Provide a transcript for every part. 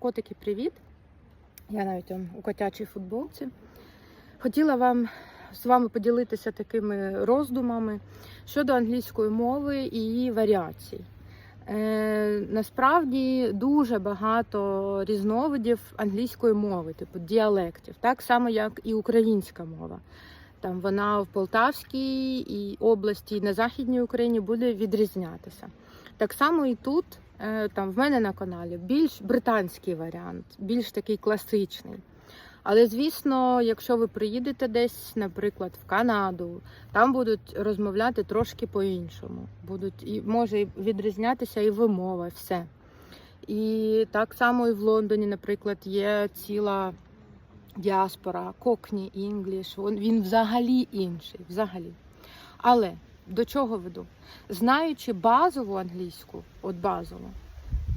Котики, привіт! Я навіть у котячій футболці. Хотіла вам з вами поділитися такими роздумами щодо англійської мови і її варіацій. Е, насправді дуже багато різновидів англійської мови, типу діалектів, так само як і українська мова. Там вона в Полтавській і області, і на Західній Україні буде відрізнятися. Так само і тут, там в мене на каналі, більш британський варіант, більш такий класичний. Але звісно, якщо ви приїдете десь, наприклад, в Канаду, там будуть розмовляти трошки по-іншому. Будуть і може відрізнятися і вимова, все. І так само і в Лондоні, наприклад, є ціла діаспора, кокні, інгліш. Він взагалі інший. Взагалі. Але до чого веду? Знаючи базову англійську, от базову,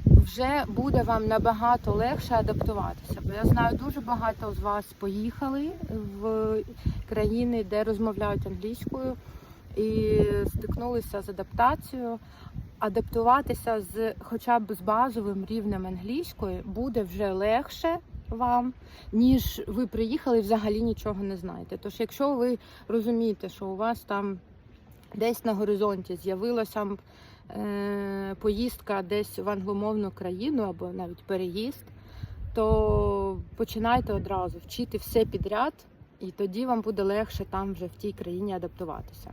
вже буде вам набагато легше адаптуватися. Бо я знаю, дуже багато з вас поїхали в країни, де розмовляють англійською, і стикнулися з адаптацією. Адаптуватися з хоча б з базовим рівнем англійської буде вже легше вам, ніж ви приїхали і взагалі нічого не знаєте. Тож, якщо ви розумієте, що у вас там десь на горизонті з'явилася е, поїздка десь в англомовну країну або навіть переїзд, то починайте одразу вчити все підряд, і тоді вам буде легше там вже в тій країні адаптуватися.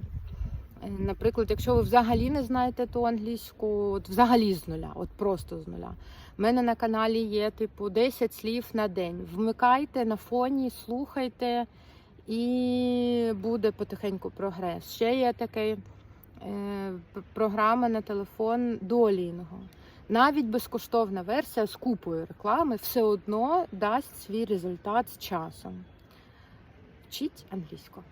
Е, Наприклад, якщо ви взагалі не знаєте ту англійську, от взагалі з нуля, от просто з нуля. У мене на каналі є типу 10 слів на день. Вмикайте на фоні, слухайте, і буде потихеньку прогрес. Ще є така е, програма на телефон Duolingo. Навіть безкоштовна версія з купою реклами все одно дасть свій результат з часом. Вчіть англійську.